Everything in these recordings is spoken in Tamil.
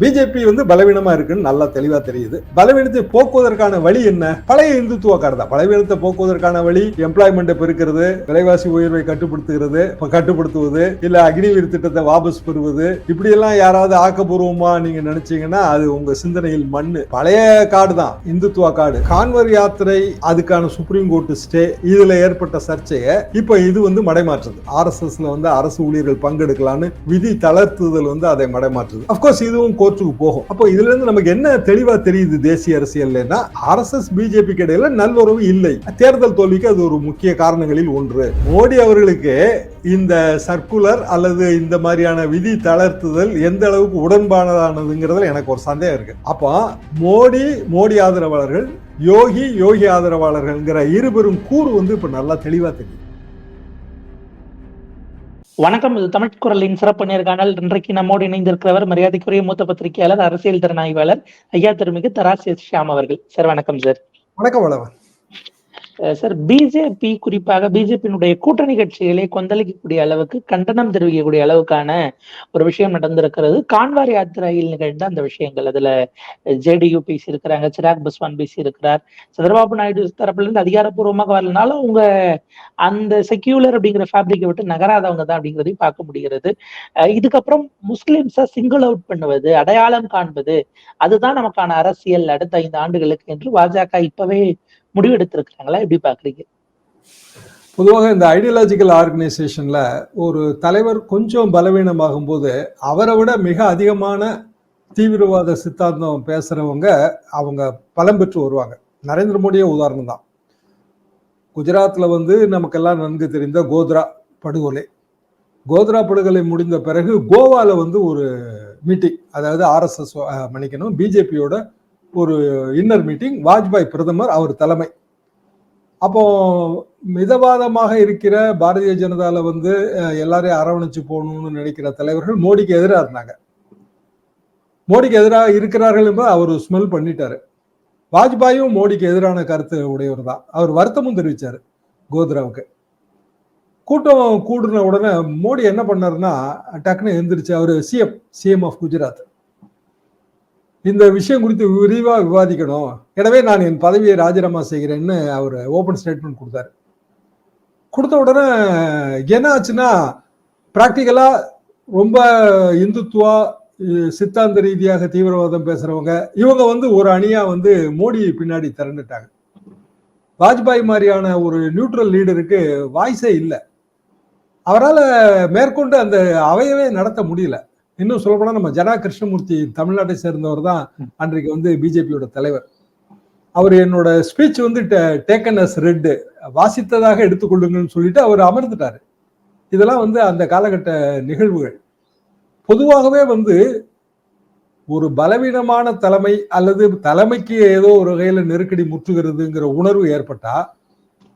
பிஜேபி வந்து பலவீனமா இருக்குன்னு நல்லா தெளிவா தெரியுது. பலவீனத்தை போக்குவதற்கான வழி என்ன? பழைய இந்துத்துவ கார்டு தான். பலவீனத்தை போக்குவதற்கான வழி எம்ப்ளாய்மெண்ட் பெருக்கிறது விலைவாசி உயர்வை கட்டுப்படுத்துகிறது கட்டுப்படுத்துவது இல்ல அக்னிவீர் திட்டத்தை வாபஸ் பெறுவது. இப்படி எல்லாம் யாராவது ஆக்கப்பூர்வமா நீங்க நினைச்சீங்கன்னா அது உங்க சிந்தனையில் மண்ணு. பழைய காடு தான் இந்துத்துவ காடு கான்வர் யாத்திரை அதுக்கான சுப்ரீம் கோர்ட் ஸ்டே இதுல ஏற்பட்ட சர்ச்சையை இப்ப இது வந்து மடைமாற்றுது. ஆர்எஸ்எஸ்ல வந்து அரசு ஊழியர்கள் பங்கெடுக்கலான்னு விதி தளர்த்துதல் வந்து அதை மடைமாற்றுது. அப்கோர்ஸ் இதுவும் கோர்ட்டுக்கு போகும். அப்போ இதுல இருந்து நமக்கு என்ன தெளிவா தெரியுது தேசிய அரசியல்னா ஆர்எஸ்எஸ் பிஜேபி இடையில நல்லுறவு இல்லை. தேர்தல் தோல்விக்கு அது ஒரு முக்கிய காரணங்களில் ஒன்று. மோடி அவர்களுக்கு இந்த சர்க்குலர் அல்லது இந்த மாதிரியான விதி தளர்த்துதல் எந்த அளவுக்கு உடன்பானதானதுங்கிறதுல எனக்கு ஒரு சந்தேகம் இருக்கு. அப்போ மோடி மோடி ஆதரவாளர்கள் யோகி யோகி ஆதரவாளர்கள்ங்கிற இருபெரும் கூறு வந்து இப்ப நல்லா தெளிவா தெரியும் வணக்கம் இது தமிழ் குரலின் சிறப்பு நேர்காணல் இன்றைக்கு நம்மோடு இணைந்திருக்கிறவர் மரியாதைக்குரிய மூத்த பத்திரிகையாளர் அரசியல் திறனாய்வாளர் ஐயா திருமிகு தராசி ஷியாம் அவர்கள். சார் வணக்கம் சார். வணக்கம் வளவன் சார் பிஜேபி குறிப்பாக பிஜேபியினுடைய கூட்டணி கட்சிகளை கொந்தளிக்கக்கூடிய அளவுக்கு கண்டனம் தெரிவிக்கக்கூடிய அளவுக்கான ஒரு விஷயம் நடந்திருக்கிறது. கான்வார் யாத்திரையில் நிகழ்ந்த அந்த விஷயங்கள் அதுல ஜேடியு பேசி இருக்கிறாங்க சிராக் பஸ்வான் பேசி இருக்கிறார் சந்திரபாபு நாயுடு தரப்புல இருந்து அதிகாரப்பூர்வமாக வரலனாலும் அவங்க அந்த செக்யூலர் அப்படிங்கிற ஃபேப்ரிக்கை விட்டு நகராதவங்க தான் அப்படிங்கிறதையும் பார்க்க முடிகிறது. அஹ் இதுக்கப்புறம் முஸ்லிம்ஸை சிங்கிள் அவுட் பண்ணுவது அடையாளம் காண்பது அதுதான் நமக்கான அரசியல் அடுத்த ஐந்து ஆண்டுகளுக்கு என்று பாஜக இப்பவே முடிவெடுத்திருக்கிறாங்களா? எப்படி பாக்குறீங்க பொதுவாக இந்த ஐடியாலஜிக்கல் ஆர்கனைசேஷன்ல ஒரு தலைவர் கொஞ்சம் பலவீனமாகும் போது அவரை விட மிக அதிகமான தீவிரவாத சித்தாந்தம் பேசுறவங்க அவங்க பலம் பெற்று வருவாங்க. நரேந்திர மோடியே உதாரணம் தான். குஜராத்ல வந்து நமக்கெல்லாம் நன்கு தெரிந்த கோத்ரா படுகொலை. கோத்ரா படுகொலை முடிந்த பிறகு கோவால வந்து ஒரு மீட்டிங் அதாவது ஆர்எஸ்எஸ் மன்னிக்கணும் பிஜேபியோட ஒரு இன்னர் மீட்டிங் வாஜ்பாய் பிரதமர் அவர் தலைமை. அப்போ மிதவாதமாக இருக்கிற பாரதிய ஜனதால வந்து எல்லாரையும் அரவணைச்சு போகணும்னு நினைக்கிற தலைவர்கள் மோடிக்கு எதிராக இருந்தாங்க. மோடிக்கு எதிராக இருக்கிறார்கள் என்பதை அவர் ஸ்மெல் பண்ணிட்டாரு. வாஜ்பாயும் மோடிக்கு எதிரான கருத்து உடையவர் தான். அவர் வருத்தமும் தெரிவிச்சார் கோத்ராவுக்கு. கூட்டம் கூடுன உடனே மோடி என்ன பண்ணாருன்னா டக்குன்னு எழுந்திரிச்சு அவர் சிஎம் சிஎம் ஆஃப் குஜராத் இந்த விஷயம் குறித்து விரிவாக விவாதிக்கணும். எனவே நான் என் பதவியை ராஜினாமா செய்கிறேன்னு அவர் ஓபன் ஸ்டேட்மெண்ட் கொடுத்தாரு. கொடுத்த உடனே என்ன ஆச்சுன்னா ப்ராக்டிக்கலாக ரொம்ப இந்துத்துவா சித்தாந்த ரீதியாக தீவிரவாதம் பேசுறவங்க இவங்க வந்து ஒரு அணியா வந்து மோடி பின்னாடி திரண்டுட்டாங்க. வாஜ்பாய் மாதிரியான ஒரு நியூட்ரல் லீடருக்கு வாய்ஸே இல்லை. அவரால் மேற்கொண்டு அந்த அவையவே நடத்த முடியல. இன்னும் சொல்லப்போனா நம்ம ஜனா கிருஷ்ணமூர்த்தி தமிழ்நாட்டை சேர்ந்தவர் தான் அன்றைக்கு வந்து பிஜேபியோட தலைவர். அவர் என்னோட ஸ்பீச் வந்து டேக்கன் அஸ் ரெட் வாசித்ததாக எடுத்துக்கொள்ளுங்கன்னு சொல்லிட்டு அவர் அமர்ந்துட்டாரு. இதெல்லாம் வந்து அந்த காலகட்ட நிகழ்வுகள். பொதுவாகவே வந்து ஒரு பலவீனமான தலைமை அல்லது தலைமைக்கு ஏதோ ஒரு வகையில நெருக்கடி முற்றுகிறதுங்கிற உணர்வு ஏற்பட்டா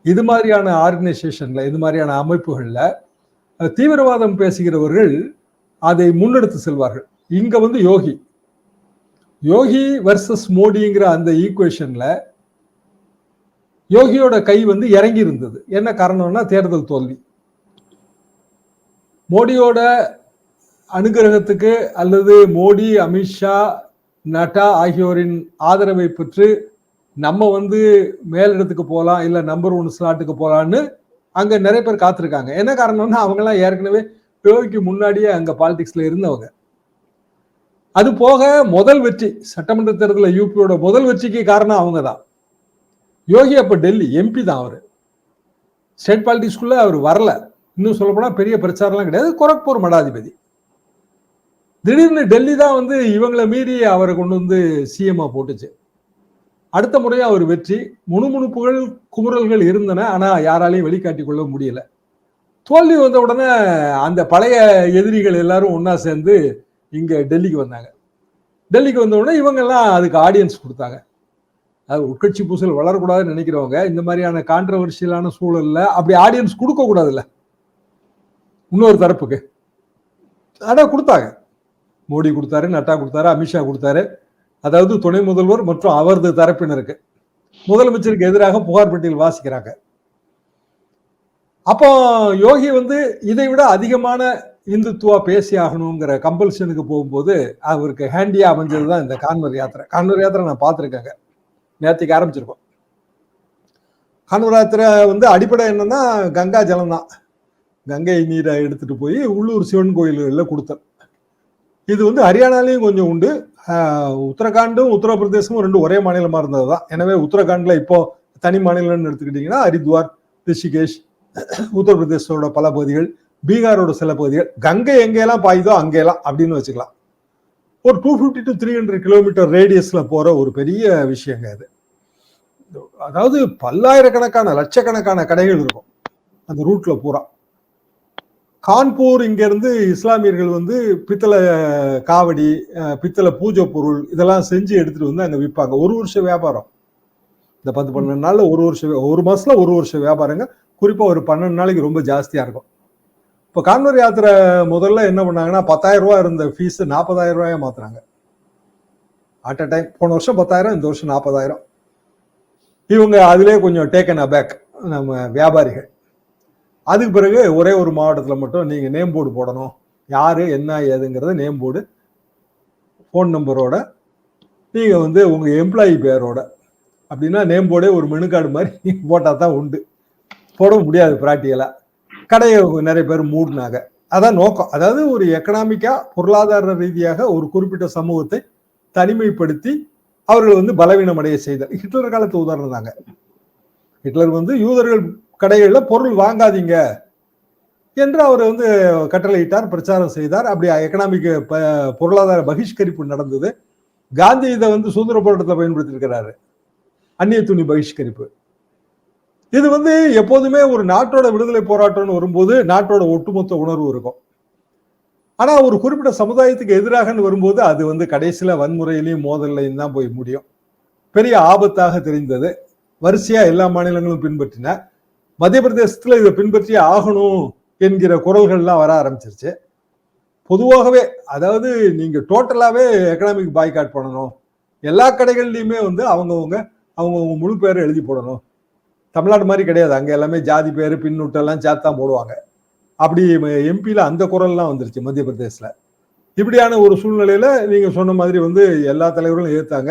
இது மாதிரியான ஆர்கனைசேஷன்ல இது மாதிரியான அமைப்புகள்ல தீவிரவாதம் பேசுகிறவர்கள் அதை முன்னெடுத்து செல்வார்கள். இங்க வந்து யோகி. யோகி வர்சஸ் மோடிங்கிற அந்த ஈக்குவேஷன்ல யோகியோட கை வந்து இறங்கி இருந்தது என்ன காரணம்னா தேர்தல் தோல்வி. மோடியோட அனுகிரகத்துக்கு அல்லது மோடி அமித்ஷா நட்டா ஆகியோரின் ஆதரவை பெற்று நம்ம வந்து மேலிடத்துக்கு போகலாம் இல்லை நம்பர் ஒன் ஸ்லாட்டுக்கு போகலான்னு அங்கே நிறைய பேர் காத்திருக்காங்க. என்ன காரணம்னா அவங்கெல்லாம் ஏற்கனவே யோகிக்கு முன்னாடியே அங்கே பாலிடிக்ஸில் இருந்தவங்க. அது போக முதல் வெற்றி சட்டமன்ற தேர்தலில் யூபியோட முதல் வெற்றிக்கு காரணம் அவங்க தான் யோகி அப்போ டெல்லி எம்பி தான் அவர். ஸ்டேட் பாலிடிக்ஸ்குள்ளே அவர் வரல. இன்னும் சொல்லப்போனால் பெரிய பிரச்சாரம்லாம் கிடையாது. கோரக்பூர் மடாதிபதி. திடீர்னு டெல்லி தான் வந்து இவங்களை மீறி அவரை கொண்டு வந்து சிஎம்ஆ போட்டுச்சு. அடுத்த முறையும் அவர் வெற்றி. முணுமுணுப்புகள் குமுறல்கள் இருந்தன. ஆனால் யாராலையும் வெளிக்காட்டி கொள்ள முடியல. தோல்வி வந்த உடனே அந்த பழைய எதிரிகள் எல்லாரும் ஒன்றா சேர்ந்து இங்கே டெல்லிக்கு வந்தாங்க. டெல்லிக்கு வந்த உடனே இவங்கெல்லாம் அதுக்கு ஆடியன்ஸ் கொடுத்தாங்க. அது உட்கட்சி பூசல் வளரக்கூடாதுன்னு நினைக்கிறவங்க இந்த மாதிரியான கான்ட்ரவர்ஷியலான சூழலில் அப்படி ஆடியன்ஸ் கொடுக்க கூடாதுல்ல இன்னொரு தரப்புக்கு. ஆனா கொடுத்தாங்க. மோடி கொடுத்தாரு நட்டா கொடுத்தாரு அமித்ஷா கொடுத்தாரு. அதாவது துணை முதல்வர் மற்றும் அவரது தரப்பினருக்கு. முதலமைச்சருக்கு எதிராக புகார் பட்டியல் வாசிக்கிறாங்க. அப்போ யோகி வந்து இதை விட அதிகமான இந்துத்துவா பேசி ஆகணுங்கிற கம்பல்ஷனுக்கு போகும்போது அவருக்கு ஹேண்டியா அமைஞ்சது தான் இந்த கான்வர் யாத்திரை. கான்வர் யாத்திரை நான் பார்த்துருக்கேங்க. நேற்றுக்கு ஆரம்பிச்சிருக்கோம். கான்வர் யாத்திரை வந்து அடிப்படை என்னன்னா கங்கா ஜலம் தான். கங்கை நீரை எடுத்துட்டு போய் உள்ளூர் சிவன் கோயில்களில் கொடுத்தேன். இது வந்து ஹரியானாலையும் கொஞ்சம் உண்டு. உத்தரகாண்டும் உத்தரப்பிரதேசமும் ரெண்டும் ஒரே மாநிலமாக இருந்தது தான் எனவே உத்தரகாண்டில் இப்போ தனி மாநிலம்னு எடுத்துக்கிட்டிங்கன்னா ஹரித்வார் ரிஷிகேஷ் உத்தரப்பிரதேசோட பல பகுதிகள் பீகாரோட சில பகுதிகள் கங்கை எங்கெல்லாம் பாயுதோ அங்கெல்லாம் அப்படின்னு வச்சுக்கலாம். ஒரு two fifty to three hundred kilometre ரேடியஸில் போகிற ஒரு பெரிய விஷயங்க அது. அதாவது பல்லாயிரக்கணக்கான லட்சக்கணக்கான கடைகள் இருக்கும். அந்த ரூட்டில் பூரா. கான்பூர் இங்கேருந்து இஸ்லாமியர்கள் வந்து பித்தளை காவடி பித்தளை பூஜை பொருள் இதெல்லாம் செஞ்சு எடுத்துகிட்டு வந்து அங்கே விற்பாங்க. ஒரு வருஷம் வியாபாரம். இந்த பத்து பன்னெண்டு நாளில் ஒரு வருஷம் ஒரு மாதத்தில் ஒரு வருஷம் வியாபாரங்க. குறிப்பாக ஒரு பன்னெண்டு நாளைக்கு ரொம்ப ஜாஸ்தியாக இருக்கும். இப்போ கான்வர் யாத்திரை முதல்ல என்ன பண்ணாங்கன்னா பத்தாயிரம் ரூபா இருந்த ஃபீஸ் நாற்பதாயிரம் ரூபாயா மாத்துறாங்க. அட் அ டைம் போன வருஷம் பத்தாயிரம் இந்த வருஷம் நாற்பதாயிரம் இவங்க அதிலே கொஞ்சம் டேக்கன் அபேக் நம்ம வியாபாரிகள். அதுக்கு பிறகு ஒரே ஒரு மாவட்டத்தில் மட்டும் நீங்கள் நேம் போர்டு போடணும். யார் என்ன ஏதுங்கிறத நேம் போர்டு ஃபோன் நம்பரோட நீங்கள் வந்து உங்கள் எம்ப்ளாயி பேரோட அப்படின்னா நேம் போர்டே ஒரு மெனு கார்டு மாதிரி போட்டால் தான் உண்டு. போட முடியாது ப்ராக்டிக்கலாக கடையை நிறைய பேர் மூடினாங்க. அதான் நோக்கம். அதாவது ஒரு எக்கனாமிக்கா பொருளாதார ரீதியாக ஒரு குறிப்பிட்ட சமூகத்தை தனிமைப்படுத்தி அவர்கள் வந்து பலவீனம் அடைய செய்தார் ஹிட்லர் காலத்து உதாரணம் தாங்க. ஹிட்லர் வந்து யூதர்கள் கடைகளில் பொருள் வாங்காதீங்க என்று அவர் வந்து கட்டளையிட்டார் பிரச்சாரம் செய்தார். அப்படி எக்கனாமிக் பொருளாதார பகிஷ்கரிப்பு நடந்தது. காந்தி இதை வந்து சுதந்திர போராட்டத்தில் பயன்படுத்தியிருக்கிறாரு. அந்நிய துணி பகிஷ்கரிப்பு. இது வந்து எப்போதுமே ஒரு நாட்டோட விடுதலை போராட்டம்னு வரும்போது நாட்டோட ஒட்டுமொத்த உணர்வு இருக்கும். ஆனா ஒரு குறிப்பிட்ட சமுதாயத்துக்கு எதிராகன்னு வரும்போது அது வந்து கடைசியில வன்முறையிலையும் மோதல்லையும் தான் போய் முடியும். பெரிய ஆபத்தாக தெரிந்தது. வரிசையா எல்லா மாநிலங்களும் பின்பற்றின. மத்திய பிரதேசத்துல இதை பின்பற்றி ஆகணும் என்கிற குரல்கள்லாம் வர ஆரம்பிச்சிருச்சு. பொதுவாகவே அதாவது நீங்க டோட்டலாவே எக்கனாமிக் பாய்காட் பண்ணணும். எல்லா கடைகள்லையுமே வந்து அவங்கவுங்க அவங்கவுங்க முழு பேரை எழுதி போடணும். தமிழ்நாடு மாதிரி கிடையாது. அங்கே எல்லாமே ஜாதி பேர் பின்னூட்டெல்லாம் சேர்த்தான் போடுவாங்க. அப்படி எம்பியில் அந்த குரல்லாம் வந்துருச்சு மத்திய பிரதேசில் இப்படியான ஒரு சூழ்நிலையில் நீங்கள் சொன்ன மாதிரி வந்து எல்லா தலைவர்களும் ஏற்றாங்க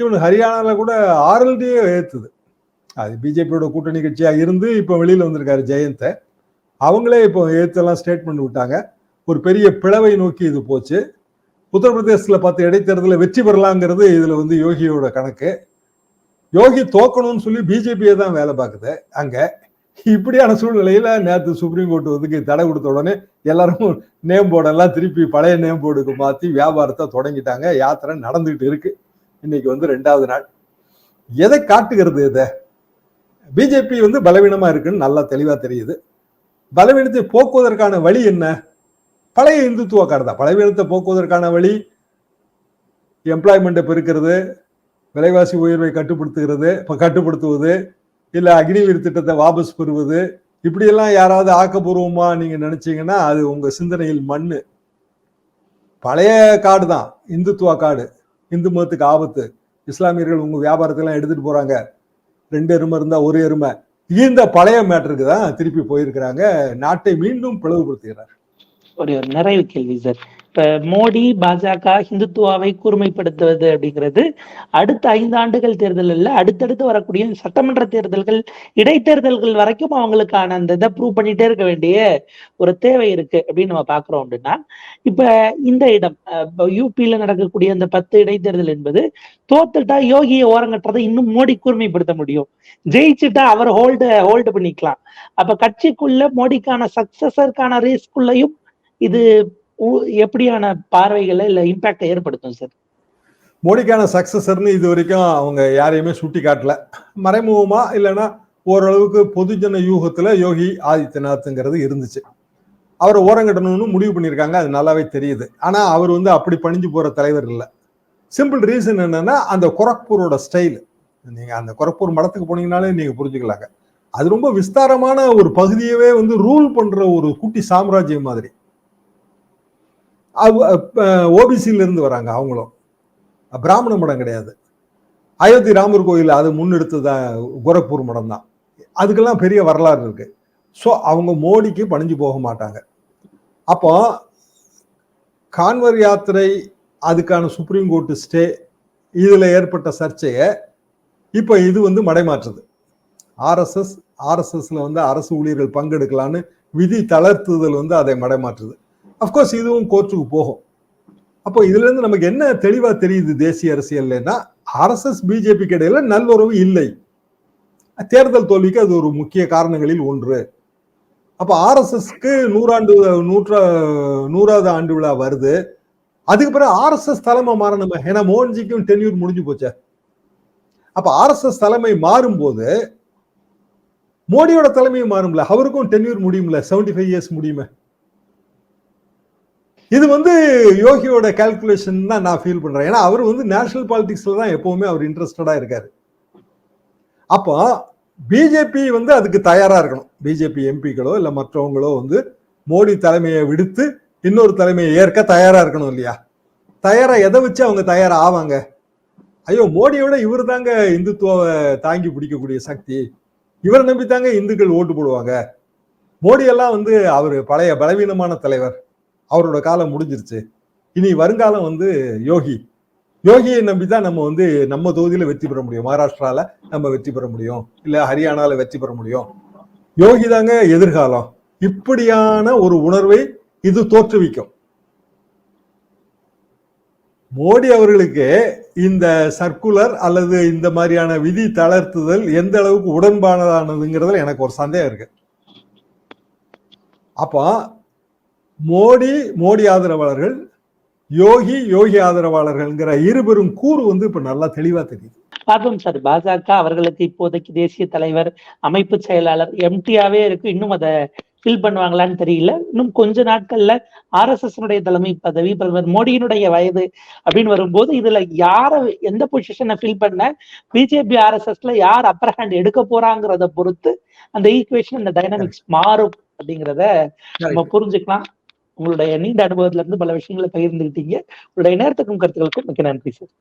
இவனு ஹரியானாவில் கூட ஆர்எல்டியே ஏற்றுது அது பிஜேபியோட கூட்டணி கட்சியாக இருந்து இப்போ வெளியில் வந்திருக்காரு ஜெயந்தை. அவங்களே இப்போ ஏற்றெல்லாம் ஸ்டேட்மெண்ட் விட்டாங்க. ஒரு பெரிய பிளவை நோக்கி இது போச்சு. உத்தரப்பிரதேசத்தில் பார்த்து இடைத்தேர்தலில் வெற்றி பெறலாங்கிறது இதில் வந்து யோகியோட கணக்கு. யோகி தோக்கணும்னு சொல்லி பிஜேபியை தான் வேலை பார்க்குது. அங்கே இப்படியான சூழ்நிலையில நேற்று சுப்ரீம் கோர்ட் வந்து தடை கொடுத்த உடனே எல்லாரும் நேம் போர்டெல்லாம் திருப்பி பழைய நேம் போர்டுக்கு மாற்றி வியாபாரத்தை தொடங்கிட்டாங்க. யாத்திரை நடந்துகிட்டு இருக்கு. இன்னைக்கு வந்து ரெண்டாவது நாள். எதை காட்டுகிறது இதை? பிஜேபி வந்து பலவீனமா இருக்குன்னு நல்லா தெளிவா தெரியுது. பலவீனத்தை போக்குவதற்கான வழி என்ன? பழைய இந்துத்துவ கார்டு பலவீனத்தை போக்குவதற்கான வழி எம்ப்ளாய்மெண்ட்டை பெருக்கிறது விலைவாசி உயர்வை கட்டுப்படுத்துகிறது இப்போ கட்டுப்படுத்துவது இல்லை அக்னிவீர் திட்டத்தை வாபஸ் பெறுவது இப்படியெல்லாம் யாராவது ஆக்கப்பூர்வமாக நீங்க நினைச்சீங்கன்னா அது உங்க சிந்தனையில் மண்ணு. பழைய காடு தான் இந்துத்துவா காடு இந்து மதத்துக்கு ஆபத்து. இஸ்லாமியர்கள் உங்க வியாபாரத்தெல்லாம் எடுத்துட்டு போறாங்க. ரெண்டு எருமை இருந்தா ஒரு எருமை. இந்த பழைய மேட்டருக்கு தான் திருப்பி போயிருக்கிறாங்க. நாட்டை மீண்டும் பிளவுபடுத்துகிறார். ஒரு நிறைவு கேள்வி சார். இப்ப மோடி பாஜக ஹிந்துத்துவாவை கூர்மைப்படுத்துவது அப்படிங்கிறது அடுத்த ஐந்து ஆண்டுகள் தேர்தல் இல்ல அடுத்தடுத்து வரக்கூடிய சட்டமன்ற தேர்தல்கள் இடைத்தேர்தல்கள் வரைக்கும் அவங்களுக்கான அந்த இதை ப்ரூவ் பண்ணிட்டே இருக்க வேண்டிய ஒரு தேவை இருக்கு அப்படின்னு நம்ம பாக்குறோம் அப்படின்னா இப்ப இந்த இடம் யூபியில நடக்கக்கூடிய அந்த பத்து இடைத்தேர்தல் என்பது தோத்துட்டா யோகியை ஓரங்கட்டுறதை இன்னும் மோடி கூர்மைப்படுத்த முடியும். ஜெயிச்சுட்டா அவர் ஹோல்டு ஹோல்டு பண்ணிக்கலாம். அப்ப கட்சிக்குள்ள மோடிக்கான சக்சஸருக்கான ரேஸ்க்குள்ளயும் இது எப்படியான பார்வைகளை இல்ல இம்பாக்டை ஏற்படுத்தும் சார் மோடிக்கான சக்சஸர்னு இது வரைக்கும் அவங்க யாரையுமே சுட்டி காட்டல மறைமுகமா இல்லைன்னா ஓரளவுக்கு பொதுஜன யூகத்துல யோகி ஆதித்யநாத்ங்கிறது இருந்துச்சு. அவரை ஓரங்கட்டணும்னு முடிவு பண்ணியிருக்காங்க அது நல்லாவே தெரியுது. ஆனா அவர் வந்து அப்படி பணிஞ்சு போற தலைவர் இல்லை. சிம்பிள் ரீசன் என்னன்னா அந்த கொரக்பூரோட ஸ்டைல் நீங்க அந்த கொரக்பூர் மடத்துக்கு போனீங்கனாலே நீங்க புரிஞ்சுக்கலாங்க. அது ரொம்ப விஸ்தாரமான ஒரு பகுதியவே வந்து ரூல் பண்ற ஒரு குட்டி சாம்ராஜ்யம் மாதிரி. ஓபிசில வராங்க அவங்களும். பிராமண மடம் கிடையாது. அயோத்தி ராமர் கோயில் அது முன்னெடுத்ததான் கோரக்பூர் மடம் தான் அதுக்கெல்லாம் பெரிய வரலாறு இருக்கு. ஸோ அவங்க மோடிக்கு பணிஞ்சு போக மாட்டாங்க. அப்போ கான்வர் யாத்திரை அதுக்கான சுப்ரீம் கோர்ட்டு ஸ்டே இதில் ஏற்பட்ட சர்ச்சையை இப்போ இது வந்து மடைமாற்றுது. ஆர்எஸ்எஸ் ஆர்எஸ்எஸ்ல வந்து அரசு ஊழியர்கள் பங்கெடுக்கலான்னு விதி தளர்த்துதல் வந்து அதை மடைமாற்றுது. அஃப்கோர்ஸ் இதுவும் கோர்ட்டுக்கு போகும். அப்போ இதுல இருந்து நமக்கு என்ன தெளிவா தெரியுது தேசிய அரசியல்னா ஆர்எஸ்எஸ் பிஜேபிக்கு இடையில நல்லுறவு இல்லை. தேர்தல் தோல்விக்கு அது ஒரு முக்கிய காரணங்களில் ஒன்று. அப்ப ஆர்எஸ்எஸ்க்கு நூறாண்டு நூற்றா நூறாவது ஆண்டு விழா வருது. அதுக்கு பிறகு ஆர்எஸ்எஸ் தலைமை மாறணும் ஏன்னா மோகன்ஜிக்கும் டென்யூர் முடிஞ்சு போச்சே. அப்ப ஆர்எஸ்எஸ் தலைமை மாறும்போது மோடியோட தலைமையும் மாறும்ல அவருக்கும் டென்யூர் முடியும்ல செவன்டி ஃபைவ் இயர்ஸ் முடியுமே. இது வந்து யோகியோட கால்குலேஷன் தான் நான் ஃபீல் பண்றேன். ஏன்னா அவர் வந்து நேஷனல் பாலிடிக்ஸ்ல தான் எப்பவுமே அவர் இன்ட்ரெஸ்டடா இருக்காரு. அப்போ பிஜேபி வந்து அதுக்கு தயாரா இருக்கணும். பிஜேபி எம்பிக்களோ இல்ல மற்றவங்களோ வந்து மோடி தலைமையை விடுத்து இன்னொரு தலைமையை ஏற்க தயாரா இருக்கணும் இல்லையா? தயாரா எதை வச்சு அவங்க தயாரா ஆவாங்க? ஐயோ மோடியோட இவர் தாங்க இந்துத்துவாவை தாங்கி பிடிக்கக்கூடிய சக்தி. இவரை நம்பி தாங்க இந்துக்கள் ஓட்டு போடுவாங்க. மோடியெல்லாம் வந்து அவர் பழைய பலவீனமான தலைவர். அவரோட காலம் முடிஞ்சிருச்சு. இனி வருங்காலம் வந்து யோகி. யோகியை நம்பி தான் நம்ம வந்து நம்ம தொகுதியில் வெற்றி பெற முடியும். மகாராஷ்டிரால நம்ம வெற்றி பெற முடியும். இல்ல ஹரியானால வெற்றி பெற முடியும். யோகி தாங்க எதிர்காலம். இப்படியான ஒரு உணர்வை இது தோற்றுவிக்கும். மோடி அவர்களுக்கு இந்த சர்க்குலர் அல்லது இந்த மாதிரியான விதி தளர்த்துதல் எந்த அளவுக்கு உடன்பானதானதுங்கிறதுல எனக்கு ஒரு சந்தேகம் இருக்கு. அப்போ மோடி மோடி ஆதரவாளர்கள் யோகி யோகி ஆதரவாளர்கள்ங்கிற இருபெரும் கூறு வந்து இப்ப நல்லா தெளிவா தெரியுது. பார்ப்போம் சார் பாஜக அவர்களுக்கு இப்போதைக்கு தேசிய தலைவர் அமைப்பு செயலாளர் எம்டியாவே இருக்கு. இன்னும் அதை ஃபில் பண்ணுவாங்களான்னு தெரியல. இன்னும் கொஞ்ச நாட்கள்ல ஆர்எஸ்எஸ் தலைமை பதவி பிரதமர் மோடியினுடைய வயது அப்படின்னு வரும்போது இதுல யார எந்த பொசிஷனை ஃபில் பண்ண பிஜேபி ஆர்எஸ்எஸ்ல யார் அப்பர் ஹேண்ட் எடுக்க போறாங்கிறத பொறுத்து அந்த ஈக்குவேஷன் அந்த டைனமிக்ஸ் மாறும் அப்படிங்கிறத நம்ம புரிஞ்சுக்கலாம். உங்களுடைய நீண்ட அனுபவத்துல இருந்து பல விஷயங்களை பகிர்ந்துக்கிட்டீங்க உங்களுடைய நேரத்துக்கும் கருத்துக்களுக்கும் மிக்க நன்றி சார்.